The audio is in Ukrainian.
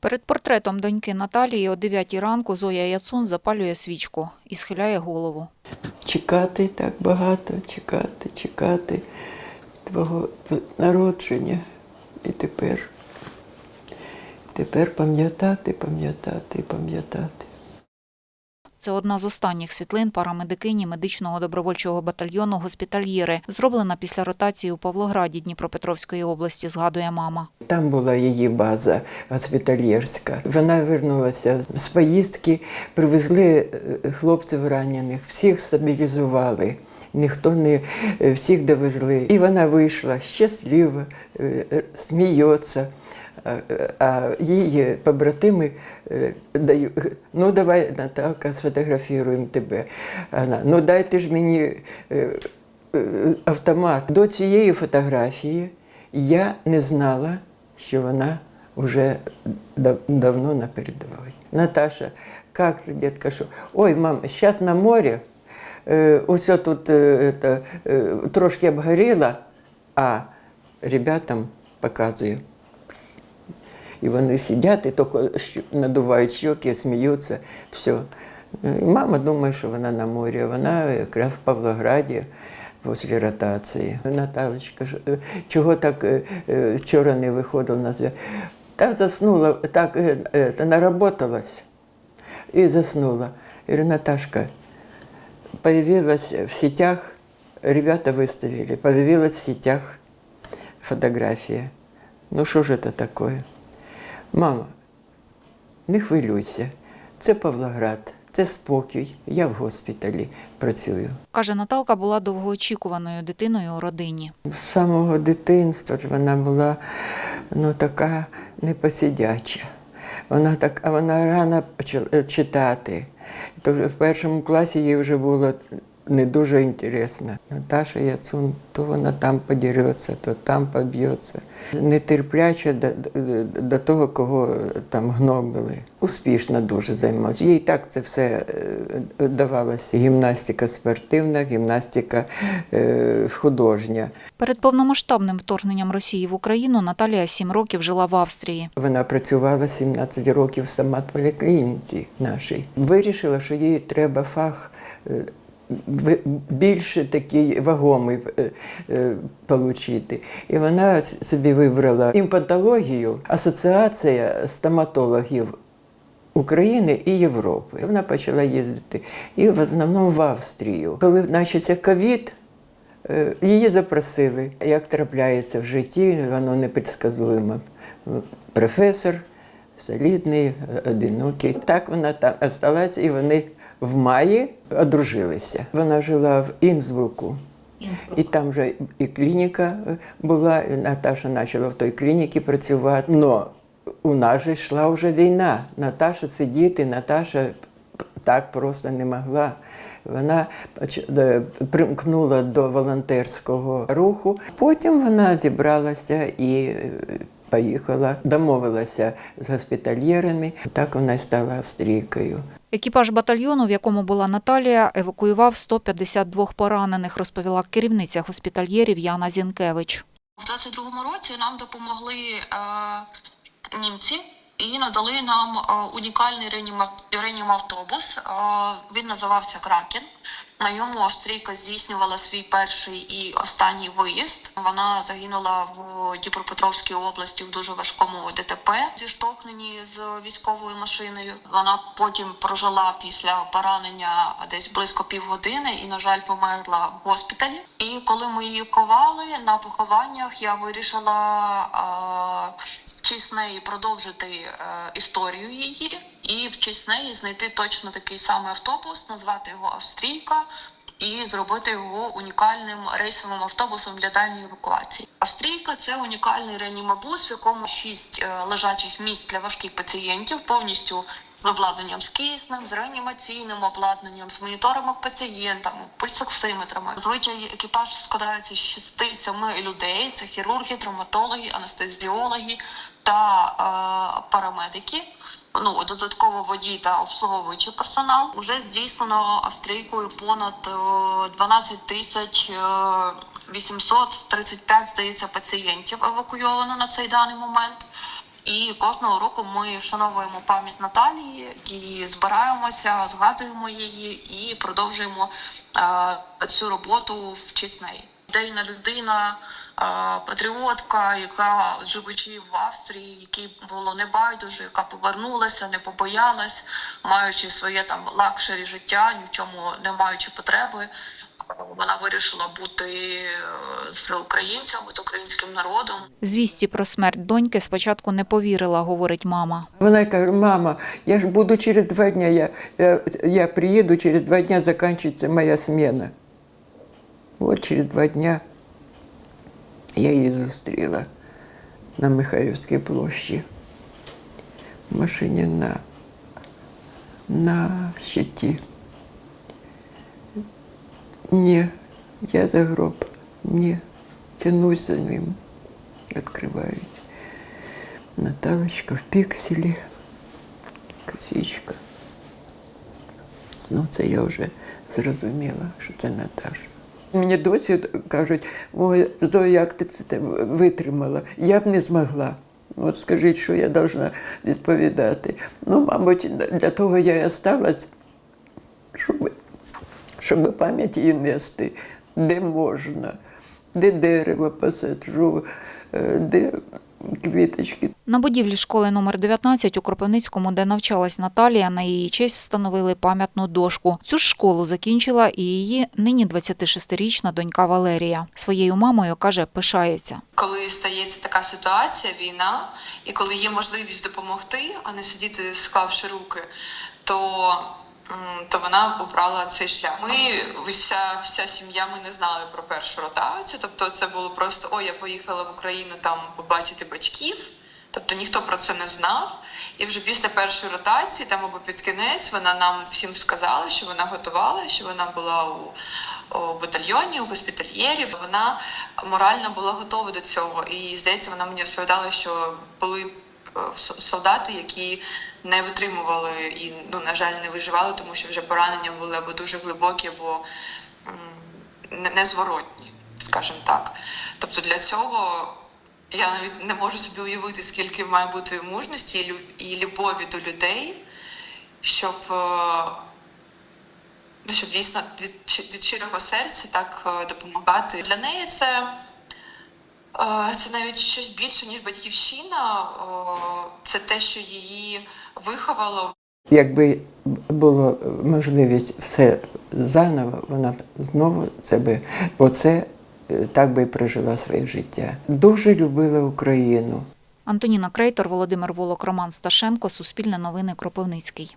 Перед портретом доньки Наталії о 9 ранку Зоя Яцун запалює свічку і схиляє голову. чекати так багато, чекати, чекати твого народження. І тепер, тепер пам'ятати, пам'ятати, пам'ятати. Це одна з останніх світлин парамедикині медичного добровольчого батальйону «Госпітальєри», зроблена після ротації у Павлограді Дніпропетровської області, згадує мама. Там була її база госпітальєрська. Вона вернулася з поїздки, привезли е, хлопців ранених, всіх стабілізували. Ніхто не е, всіх довезли. І вона вийшла щаслива, е, сміється. А- її побратими е, дають, ну давай, Наталка, сфотографіруємо тебе. Вона, ну дайте ж мені е, е, автомат. До цієї фотографії я не знала, що вона вже дав- давно на передовій. Наташа, як дітка, що? Ой, мам, зараз на морі, е, ось тут это, трошки обгоріла, а ребятам показую. І вони сидять і тільки щ- надувають щоки, сміються, все. І мама думає, що вона на морі, а вона якраз в Павлограді після ротації. Наталочка, ж, е, чого так е, е, вчора не виходила на зв'язок? Та заснула, так е, е, та наработалась і заснула. Я говорю, Наташка, появилась в сетях, ребята выставили, появилась в сетях фотографія. Ну що ж це таке? Мама, не хвилюйся, це Павлоград, це спокій. Я в госпіталі працюю. Каже, Наталка була довгоочікуваною дитиною у родині. З самого дитинства вона була ну, така непосидяча. Вона так, а вона рано почала читати. То в першому класі їй вже було не дуже інтересно. Наташа Яцун, то вона там подереться, то там поб'ється. Нетерпляче до, до, того, кого там гнобили. Успішно дуже займалася. Їй так це все е, давалося. Гімнастика спортивна, гімнастика е, художня. Перед повномасштабним вторгненням Росії в Україну Наталія сім років жила в Австрії. Вона працювала 17 років в стоматполіклініці нашій. Вирішила, що їй треба фах більше такий вагомий е, е, отримати. І вона собі вибрала імплантологію, асоціація стоматологів. України і Європи. Вона почала їздити і в основному в Австрію. Коли почався ковід, е, її запросили. Як трапляється в житті, воно непредсказуємо. Професор, солідний, одинокий. Так вона там осталась, і вони в маї одружилися. Вона жила в Інсбруку. І там вже і клініка е, була, і Наташа почала в той клініці працювати. Но у нас же йшла вже війна. Наташа сидіти, Наташа так просто не могла. Вона е, примкнула до волонтерського руху. Потім вона зібралася і е, поїхала, домовилася з госпітальєрами. Так вона й стала австрійкою. Екіпаж батальйону, в якому була Наталія, евакуював 152 поранених, розповіла керівниця госпітальєрів Яна Зінкевич. У 22-му році нам допомогли е, німці і надали нам е, унікальний реаніма- реанімавтобус. Е, він називався Кракен. На ньому австрійка здійснювала свій перший і останній виїзд. Вона загинула в Дніпропетровській області в дуже важкому ДТП зіштовхненні з військовою машиною. Вона потім прожила після поранення десь близько півгодини і, на жаль, померла в госпіталі. І коли ми її ковали на похованнях, я вирішила е, в честь неї продовжити е, історію її і в честь неї знайти точно такий самий автобус, назвати його Австрійка. І зробити його унікальним рейсовим автобусом для дальньої евакуації. Австрійка це унікальний реанімабус, в якому шість е, лежачих місць для важких пацієнтів, повністю обладнанням з киснем, з реанімаційним обладнанням, з моніторами пацієнтами, пульсоксиметрами. Зазвичай екіпаж складається з 6-7 людей: це хірурги, травматологи, анестезіологи та е, парамедики. Ну, додатково водій та обслуговуючий персонал. Уже здійснено австрійкою понад е, 12 тисяч е, 835, здається, пацієнтів евакуйовано на цей даний момент. І кожного року ми вшановуємо пам'ять Наталії і збираємося, згадуємо її і продовжуємо е, цю роботу в честь неї. Ідейна людина, патріотка, яка живучи в Австрії, якій було небайдуже, яка повернулася, не побоялась, маючи своє там лакшері життя, ні в чому не маючи потреби. Вона вирішила бути е, з українцями, з українським народом. Звісті про смерть доньки спочатку не повірила, говорить мама. Вона каже, мама, я ж буду через два дня, я, я, я приеду, через два дня заканчивается моя смена. От через два дня я її зустріла на Михайлівській площі. В машині на, на щиті. Ні, я за гроб. Ні, тянусь за ним. Відкривають. Наталочка в пікселі, косичка. Ну, це я вже зрозуміла, що це Наташа. Мені досі кажуть, ой, Зоя, як ти це витримала? Я б не змогла. От скажіть, що я повинна відповідати. Ну, мабуть, для того я і осталась, щоб, щоб пам'ять її нести, де можна, де дерево посаджу, е, де квіточки. На будівлі школи номер 19 у Кропивницькому, де навчалась Наталія, на її честь встановили пам'ятну дошку. Цю ж школу закінчила і її нині 26-річна донька Валерія. Своєю мамою каже, пишається. коли стається така ситуація, війна, і коли є можливість допомогти, а не сидіти склавши руки, то, то вона обрала цей шлях. Ми вся, вся сім'я ми не знали про першу ротацію. Тобто, це було просто ой, я поїхала в Україну там побачити батьків. Тобто ніхто про це не знав. І вже після першої ротації, там або під кінець, вона нам всім сказала, що вона готувала, що вона була у, у батальйоні, у госпітальєрі. Вона морально була готова до цього. І здається, вона мені розповідала, що були е, солдати, які не витримували і, ну, на жаль, не виживали, тому що вже поранення були або дуже глибокі, або незворотні, скажімо так. Тобто для цього я навіть не можу собі уявити, скільки має бути мужності і любові до людей, щоб, е, ну, щоб дійсно від, від щирого серця так е, допомагати. Для неї це, це навіть щось більше, ніж батьківщина. Це те, що її виховало, Якби було можливість все заново, вона б знову це би оце е, так би і прожила своє життя. Дуже любила Україну. Антоніна Крейтор, Володимир Волок, Роман Сташенко, Суспільне новини Кропивницький.